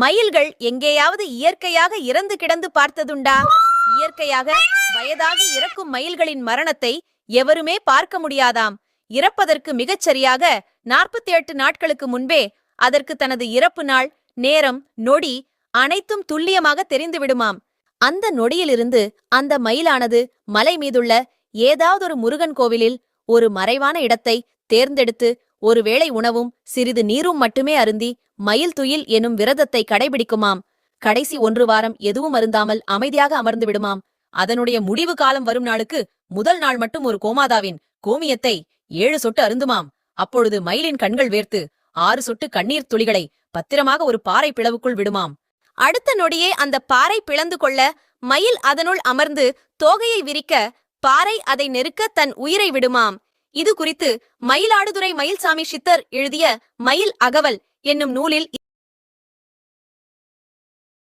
மயில்கள் எங்கேயாவது இயற்கையாக இறந்து கிடந்து பார்த்ததுண்டா? இயற்கையாக வயதாகி இறக்கும் மயில்களின் மரணத்தை எவருமே பார்க்க முடியாதாம். இறப்பதற்கு மிகச் சரியாக நாற்பத்தி எட்டு நாட்களுக்கு முன்பே அதற்கு தனது இறப்பு நாள் நேரம் நொடி அனைத்தும் துல்லியமாக தெரிந்துவிடுமாம். அந்த நொடியிலிருந்து அந்த மயிலானது மலை மீதுள்ள ஏதாவதொரு முருகன் கோவிலில் ஒரு மறைவான இடத்தை தேர்ந்தெடுத்து ஒருவேளை உணவும் சிறிது நீரும் மட்டுமே அருந்தி மயில் துயில் எனும் விரதத்தை கடைபிடிக்குமாம். கடைசி ஒன்று வாரம் எதுவும் அருந்தாமல் அமைதியாக அமர்ந்து விடுமாம். அதனுடைய முடிவு காலம் வரும் நாளுக்கு முதல் நாள் மட்டும் ஒரு கோமாதாவின் கோமியத்தை ஏழு சொட்டு அருந்துமாம். அப்பொழுது மயிலின் கண்கள் வேர்த்து ஆறு சொட்டு கண்ணீர் துளிகளை பத்திரமாக ஒரு பாறை பிளவுக்குள் விடுமாம். அடுத்த நொடியே அந்த பாறை பிளந்து கொள்ள மயில் அதனுள் அமர்ந்து தோகையை விரிக்க பாறை அதை நெருக்க தன் உயிரை விடுமாம். இது குறித்து மயிலாடுதுறை மயில்சாமி சித்தர் எழுதிய மயில் அகவல் என்னும் நூலில்